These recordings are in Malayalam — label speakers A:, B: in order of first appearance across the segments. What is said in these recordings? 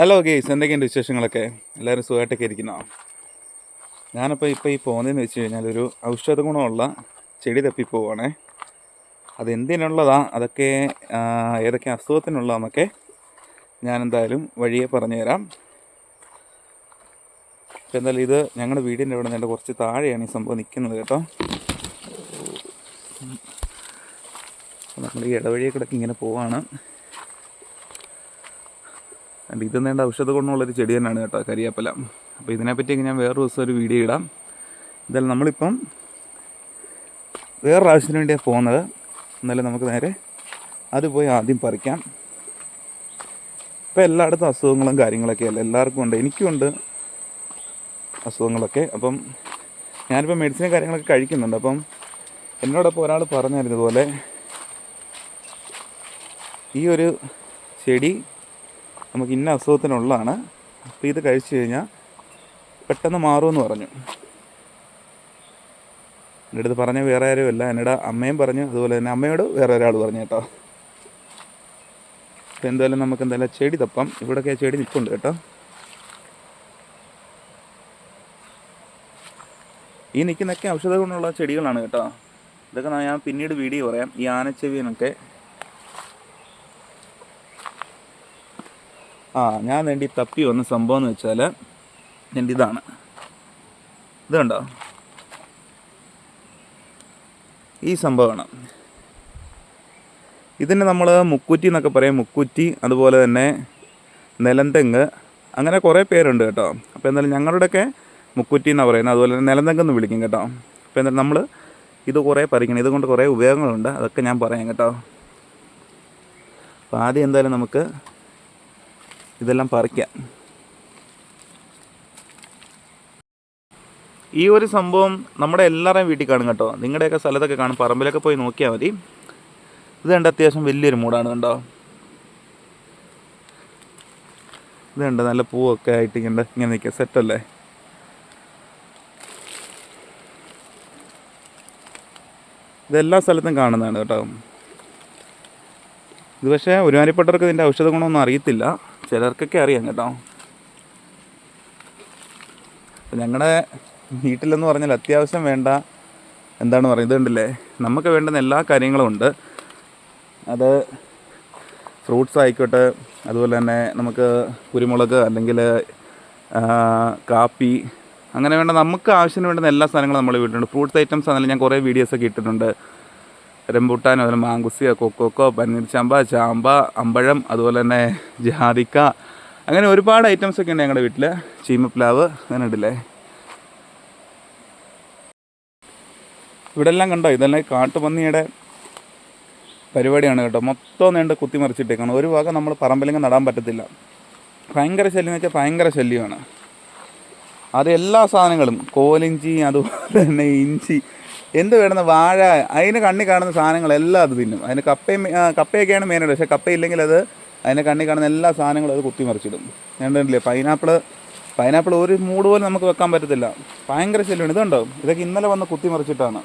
A: ഹലോ ഗെയ്സ് എന്തൊക്കെയുണ്ട് വിശേഷങ്ങളൊക്കെ? എല്ലാവരും സുഖമായിട്ടൊക്കെ ഇരിക്കുന്നോ? ഞാനിപ്പോൾ ഇപ്പോൾ ഈ പോകുന്നതെന്ന് വെച്ച് കഴിഞ്ഞാൽ ഒരു ഔഷധ ഗുണമുള്ള ചെടി തപ്പി പോവുകയാണേ അത് എന്തിനുള്ളതാ? അതൊക്കെ ഏതൊക്കെ അസുഖത്തിനുള്ളതെന്നൊക്കെ ഞാൻ എന്തായാലും വഴിയെ പറഞ്ഞുതരാം. ഇപ്പം എന്തായാലും ഇത് ഞങ്ങളുടെ വീടിന്റെ ഇവിടെ നിന്ന് കുറച്ച് താഴെയാണ് ഈ സംഭവം നിൽക്കുന്നത് കേട്ടോ. നമ്മൾ ഈ ഇടവഴിയെ കിടക്കി ഇങ്ങനെ പോവാണ്. അല്ല ഇത് നേണ്ട ഔഷധ ഗുണമുള്ളൊരു ചെടി തന്നെയാണ് കേട്ടോ കരിയാപ്പല. അപ്പോൾ ഇതിനെപ്പറ്റിയൊക്കെ ഞാൻ വേറൊരു ദിവസം ഒരു വീഡിയോ ഇടാം. എന്തായാലും നമ്മളിപ്പം വേറൊരു ആവശ്യത്തിന് വേണ്ടിയാണ് പോകുന്നത് എന്നാലും നമുക്ക് നേരെ അത് പോയി ആദ്യം പറിക്കാം. ഇപ്പം എല്ലായിടത്തും അസുഖങ്ങളും കാര്യങ്ങളൊക്കെ അല്ല? എല്ലാവർക്കും ഉണ്ട് എനിക്കും ഉണ്ട് അസുഖങ്ങളൊക്കെ. അപ്പം ഞാനിപ്പോൾ മെഡിസിനും കാര്യങ്ങളൊക്കെ കഴിക്കുന്നുണ്ട്. അപ്പം എന്നോടൊപ്പം ഒരാൾ പറഞ്ഞായിരുന്നു പോലെ ഈ ഒരു ചെടി നമുക്ക് ഇന്ന അസുഖത്തിനുള്ളതാണ്. അപ്പോൾ ഇത് കഴിച്ചു കഴിഞ്ഞാൽ പെട്ടെന്ന് മാറുമെന്ന് പറഞ്ഞു. എന്റെ അടുത്ത് പറഞ്ഞ വേറെ ആരും അല്ല എന്നോട് അമ്മയും പറഞ്ഞു. അതുപോലെ തന്നെ അമ്മയോട് വേറെ ഒരാൾ പറഞ്ഞു കേട്ടോ. അപ്പോൾ എന്തായാലും നമുക്ക് എന്തായാലും ചെടി തപ്പാം. ഇവിടെയൊക്കെ ചെടി നിൽപ്പുണ്ട് കേട്ടോ. ഈ നിൽക്കുന്നൊക്കെ ഔഷധ ഗുണമുള്ള ചെടികളാണ് കേട്ടോ. ഇതൊക്കെ ഞാൻ പിന്നീട് വീഡിയോ പറയാം. ഈ ആനച്ചെവിയനൊക്കെ ആ ഞാൻ വേണ്ടി തപ്പി വന്ന സംഭവം എന്ന് വെച്ചാൽ എന്റെ ഇതാണ്. ഇത് കണ്ടോ? ഈ സംഭവമാണ്. ഇതിന് നമ്മൾ മുക്കുറ്റി എന്നൊക്കെ പറയും. മുക്കുറ്റി അതുപോലെ തന്നെ നിലന്തെങ്ങ് അങ്ങനെ കുറേ പേരുണ്ട് കേട്ടോ. അപ്പോൾ എന്തായാലും ഞങ്ങളുടെയൊക്കെ മുക്കുറ്റി എന്നാണ് പറയുന്നത്. അതുപോലെ തന്നെ നിലന്തെങ്ങ് എന്ന് വിളിക്കും കേട്ടോ. അപ്പോൾ എന്തായാലും നമ്മൾ ഇത് കുറേ പറിക്കണം. ഇതുകൊണ്ട് കുറേ ഉപയോഗങ്ങളുണ്ട്. അതൊക്കെ ഞാൻ പറയാം കേട്ടോ. അപ്പോൾ ആദ്യം എന്തായാലും നമുക്ക് ഇതെല്ലാം പറിക്കാം. ഈ ഒരു സംഭവം നമ്മുടെ എല്ലാവരുടെയും വീട്ടിൽ കാണും കേട്ടോ. നിങ്ങളുടെയൊക്കെ സ്ഥലത്തൊക്കെ കാണും. പറമ്പിലൊക്കെ പോയി നോക്കിയാൽ മതി. ഇത് കണ്ട അത്യാവശ്യം വലിയൊരു മൂടാണ് കണ്ടോ? ഇത് കണ്ട നല്ല പൂവൊക്കെ ആയിട്ട് ഇങ്ങനെ ഇങ്ങനെ നിൽക്കുക. സെറ്റല്ലേ ഇതെല്ലാ സ്ഥലത്തും കാണുന്നതാണ് കേട്ടോ. ഇത് പക്ഷേ ഒരുമാതിരിപ്പെട്ടവർക്ക് ഇതിന്റെ ഔഷധ ഗുണമൊന്നും അറിയത്തില്ല. ചിലർക്കൊക്കെ അറിയാം കേട്ടോ. ഞങ്ങളുടെ വീട്ടിലെന്ന് പറഞ്ഞാൽ അത്യാവശ്യം വേണ്ട എന്താണ് പറയുന്നത് ഇത് കണ്ടില്ലേ നമുക്ക് വേണ്ടുന്ന എല്ലാ കാര്യങ്ങളും ഉണ്ട്. അത് ഫ്രൂട്ട്സ് ആയിക്കോട്ടെ അതുപോലെ തന്നെ നമുക്ക് കുരുമുളക് അല്ലെങ്കിൽ കാപ്പി അങ്ങനെ വേണ്ട നമുക്ക് ആവശ്യത്തിന് വേണ്ടുന്ന എല്ലാ സാധനങ്ങളും നമ്മൾ വീട്ടിലുണ്ട്. ഫ്രൂട്ട്സ് ഐറ്റംസ് ആണെങ്കിലും ഞാൻ കുറേ വീഡിയോസൊക്കെ ഇട്ടിട്ടുണ്ട്. റംബൂട്ടാൻ അതുപോലെ മാങ്കുസിയ കൊക്കോക്കോ പന്നീർ ചാമ്പ അമ്പഴം അതുപോലെ തന്നെ ജാതിക്ക. അങ്ങനെ ഒരുപാട് ഐറ്റംസ് ഒക്കെ ഉണ്ട് ഞങ്ങളുടെ വീട്ടിൽ ചീമപ്ലാവ് അങ്ങനെ ഉണ്ടല്ലേ? ഇവിടെ എല്ലാം കണ്ടോ? ഇതെല്ലാം കാട്ടുപന്നിയുടെ പരിപാടിയാണ് കേട്ടോ. മൊത്തം നീണ്ട് കുത്തിമറിച്ചിട്ടേക്കാണ് ഒരു ഭാഗം നമ്മൾ പറമ്പിലെങ്കിൽ നടാൻ പറ്റത്തില്ല. ഭയങ്കര ശല്യം എന്ന് വെച്ചാൽ ഭയങ്കര ശല്യമാണ്. അത് എല്ലാ സാധനങ്ങളും കോലിഞ്ചി അതുപോലെ തന്നെ ഇഞ്ചി എന്ത് വേണമെന്ന് വാഴ അതിന് കണ്ണി കാണുന്ന സാധനങ്ങളെല്ലാം അത് തിന്നും. അതിന് കപ്പയും കപ്പയൊക്കെയാണ് മെയിനായിട്ട് പക്ഷേ കപ്പയില്ലെങ്കിൽ അത് അതിന്റെ കണ്ണി കാണുന്ന എല്ലാ സാധനങ്ങളും അത് കുത്തിമറിച്ചിടും. കണ്ടിട്ടില്ലേ? പൈനാപ്പിൾ പൈനാപ്പിൾ ഒരു മൂട് പോലും നമുക്ക് വെക്കാൻ പറ്റത്തില്ല. ഭയങ്കര ശല്യമാണ്. ഇതുണ്ടോ? ഇതൊക്കെ ഇന്നലെ വന്ന് കുത്തിമറിച്ചിട്ടാണ്.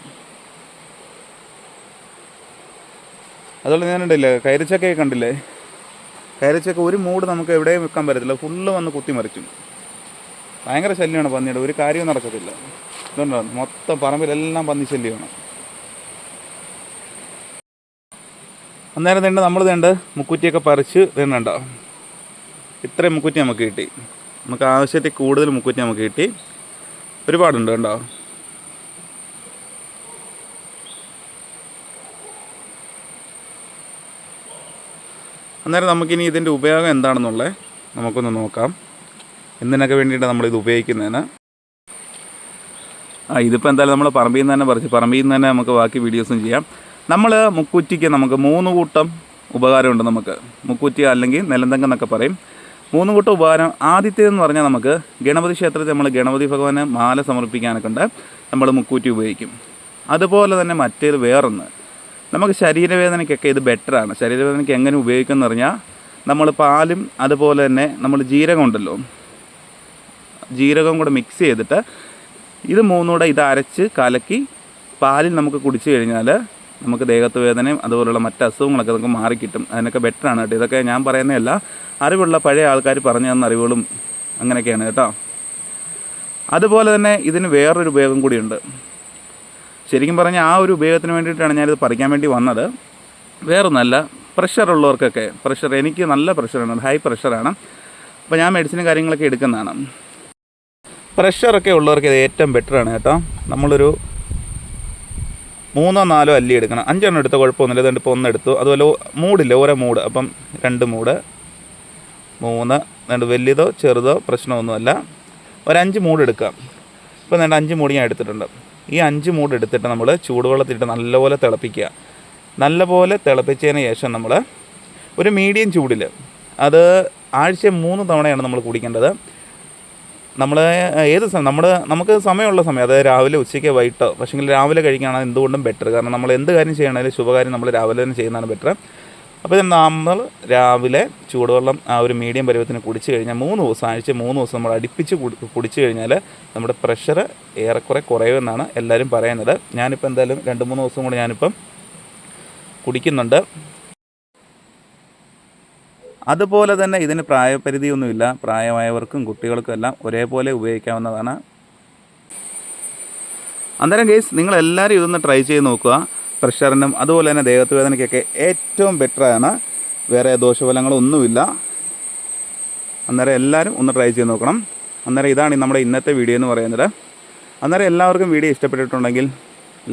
A: അതുപോലെ ഞാനുണ്ടല്ലേ കൈരച്ചക്കയൊക്കെ കണ്ടില്ലേ? കൈരച്ചക്ക ഒരു മൂട് നമുക്ക് എവിടെയും വെക്കാൻ പറ്റത്തില്ല. ഫുള്ള് വന്ന് കുത്തിമറിച്ചും. ഭയങ്കര ശല്യമാണ് പന്നിയുടെ. ഒരു കാര്യവും നടക്കത്തില്ല. ഇതുണ്ടോ. മൊത്തം പറമ്പിലെല്ലാം പന്നി ശല്യമാണ്. അന്നേരം തേണ്ട നമ്മൾ തേണ്ട മുക്കുറ്റിയൊക്കെ പറിച്ച് തേണ്ടോ ഇത്രയും മുക്കുറ്റി നമുക്ക് കിട്ടി. നമുക്ക് ആവശ്യത്തിൽ കൂടുതൽ മുക്കുറ്റി നമുക്ക് കിട്ടി. ഒരുപാടുണ്ട് കേട്ടോ. അന്നേരം നമുക്കിനി ഇതിന്റെ ഉപയോഗം എന്താണെന്നുള്ളത് നമുക്കൊന്ന് നോക്കാം. എന്തിനൊക്കെ വേണ്ടിയിട്ടാണ് നമ്മളിത് ഉപയോഗിക്കുന്നതിന് ഇതിപ്പോൾ എന്തായാലും നമ്മൾ പറമ്പിൽ നിന്ന് തന്നെ പറിച്ച് പറമ്പിൽ നിന്ന് തന്നെ നമുക്ക് ബാക്കി വീഡിയോസും ചെയ്യാം. നമ്മൾ മുക്കുറ്റിക്ക് നമുക്ക് മൂന്ന് കൂട്ടം ഉപകാരമുണ്ട് നമുക്ക്. മുക്കുറ്റി അല്ലെങ്കിൽ നിലന്തങ്കം എന്നൊക്കെ പറയും. മൂന്ന് കൂട്ടം ഉപകാരം ആദ്യത്തേതെന്ന് പറഞ്ഞാൽ നമുക്ക് ഗണപതി ക്ഷേത്രത്തിൽ നമ്മൾ ഗണപതി ഭഗവാന് മാല സമർപ്പിക്കാനൊക്കെ ഉണ്ട്. നമ്മൾ മുക്കൂറ്റി ഉപയോഗിക്കും. അതുപോലെ തന്നെ മറ്റേത് വേറൊന്ന്. നമുക്ക് ശരീരവേദനയ്ക്കൊക്കെ ഇത് ബെറ്ററാണ് ശരീരവേദനയ്ക്ക് എങ്ങനെ ഉപയോഗിക്കുമെന്ന് പറഞ്ഞാൽ നമ്മൾ പാലും അതുപോലെ തന്നെ നമ്മൾ ജീരകം ഉണ്ടല്ലോ ജീരകം കൂടെ മിക്സ് ചെയ്തിട്ട് ഇത് മൂന്നൂടെ ഇത് അരച്ച് കലക്കി പാലിൽ നമുക്ക് കുടിച്ചു കഴിഞ്ഞാൽ നമുക്ക് ദേഹത്ത് വേദനയും അതുപോലുള്ള മറ്റ് അസുഖങ്ങളൊക്കെ നമുക്ക് മാറിക്കിട്ടും അതിനൊക്കെ ബെറ്ററാണ് കേട്ടോ. ഇതൊക്കെ ഞാൻ പറയുന്നതല്ല. അറിവുള്ള പഴയ ആൾക്കാർ പറഞ്ഞു തന്ന അറിവുകളും അങ്ങനെയൊക്കെയാണ് കേട്ടോ. അതുപോലെ തന്നെ ഇതിന് വേറൊരു ഉപയോഗം കൂടിയുണ്ട്. ശരിക്കും പറഞ്ഞാൽ ആ ഒരു ഉപയോഗത്തിന് വേണ്ടിയിട്ടാണ് ഞാനിത് പറിക്കാൻ വേണ്ടി വന്നത്. വേറൊന്നല്ല പ്രഷർ ഉള്ളവർക്കൊക്കെ പ്രഷർ എനിക്ക് നല്ല പ്രഷറാണ് ഹൈ പ്രഷറാണ് അപ്പോൾ ഞാൻ മെഡിസിനും കാര്യങ്ങളൊക്കെ എടുക്കുന്നതാണ്. പ്രഷറൊക്കെ ഉള്ളവർക്ക് ഇത് ഏറ്റവും ബെറ്ററാണ് കേട്ടോ. നമ്മളൊരു മൂന്നോ നാലോ അല്ലി എടുക്കണം. അഞ്ചെണ്ണം എടുത്ത കുഴപ്പമൊന്നുമില്ല. ഇതുകൊണ്ട് ഇപ്പോൾ ഒന്നെടുത്തു അതുപോലെ മൂടില്ല. ഓരോ മൂട്. അപ്പം രണ്ട് മൂട്. മൂന്ന്. രണ്ട് വലിയതോ ചെറുതോ പ്രശ്നമൊന്നുമല്ല. ഒരഞ്ച് മൂട് എടുക്കാം. ഇപ്പോൾ രണ്ട് അഞ്ച് മൂട് ഞാൻ എടുത്തിട്ടുണ്ട്. ഈ അഞ്ച് മൂട് എടുത്തിട്ട് നമ്മൾ ചൂടുവെള്ളത്തിലിട്ട് നല്ലപോലെ തിളപ്പിക്കുക. നല്ലപോലെ തിളപ്പിച്ചതിന് ശേഷം നമ്മൾ ഒരു മീഡിയം ചൂടിൽ അത് ആഴ്ച മൂന്ന് തവണയാണ് നമ്മൾ കുടിക്കേണ്ടത്. നമ്മൾ ഏത് സമയം നമ്മൾ നമുക്ക് സമയമുള്ള സമയം അതായത് രാവിലെ ഉച്ചയ്ക്ക് വൈകിട്ടോ പക്ഷേങ്കിൽ രാവിലെ കഴിക്കുകയാണ് എന്തുകൊണ്ടും ബെറ്റർ കാരണം നമ്മൾ എന്ത് കാര്യം ചെയ്യണമെങ്കിലും ശുഭകാര്യം നമ്മൾ രാവിലെ തന്നെ ചെയ്യുന്നതാണ് ബെറ്റർ അപ്പോൾ നമ്മൾ രാവിലെ ചൂടുവെള്ളം ആ ഒരു മീഡിയം പരുവത്തിന് കുടിച്ച് കഴിഞ്ഞാൽ മൂന്ന് ദിവസം ആഴ്ച മൂന്ന് ദിവസം നമ്മൾ അടുപ്പിച്ച് കുടി- കുടിച്ച് കഴിഞ്ഞാൽ നമ്മുടെ പ്രഷർ ഏറെക്കുറെ കുറയുമെന്നാണ് എല്ലാവരും പറയുന്നത്. ഞാനിപ്പോൾ എന്തായാലും രണ്ട് മൂന്ന് ദിവസം കൂടി ഞാനിപ്പം കുടിക്കുന്നുണ്ട്. അതുപോലെ തന്നെ ഇതിന് പ്രായപരിധിയൊന്നുമില്ല. പ്രായമായവർക്കും കുട്ടികൾക്കും എല്ലാം ഒരേപോലെ ഉപയോഗിക്കാവുന്നതാണ്. അന്നേരം കേസ് നിങ്ങളെല്ലാവരും ഇതൊന്ന് ട്രൈ ചെയ്ത് നോക്കുക. പ്രഷറിനും അതുപോലെ തന്നെ ദേഹത്ത് വേദനയ്ക്കൊക്കെ ഏറ്റവും ബെറ്ററാണ് വേറെ ദോഷഫലങ്ങളൊന്നുമില്ല. അന്നേരം എല്ലാവരും ഒന്ന് ട്രൈ ചെയ്ത് നോക്കണം. അന്നേരം ഇതാണ് നമ്മുടെ ഇന്നത്തെ വീഡിയോ എന്ന് പറയുന്നത്. അന്നേരം എല്ലാവർക്കും വീഡിയോ ഇഷ്ടപ്പെട്ടിട്ടുണ്ടെങ്കിൽ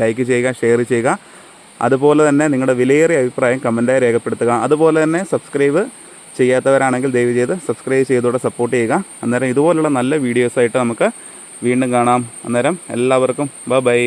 A: ലൈക്ക് ചെയ്യുക ഷെയർ ചെയ്യുക. അതുപോലെ തന്നെ നിങ്ങളുടെ വിലയേറിയ അഭിപ്രായം കമന്റായി രേഖപ്പെടുത്തുക. അതുപോലെ തന്നെ സബ്സ്ക്രൈബ് ചെയ്യാത്തവരാണെങ്കിൽ ദയവ് ചെയ്ത് സബ്സ്ക്രൈബ് ചെയ്തോടെ സപ്പോർട്ട് ചെയ്യുക. അന്നേരം ഇതുപോലുള്ള നല്ല വീഡിയോസായിട്ട് നമുക്ക് വീണ്ടും കാണാം. അന്നേരം എല്ലാവർക്കും ബൈ ബൈ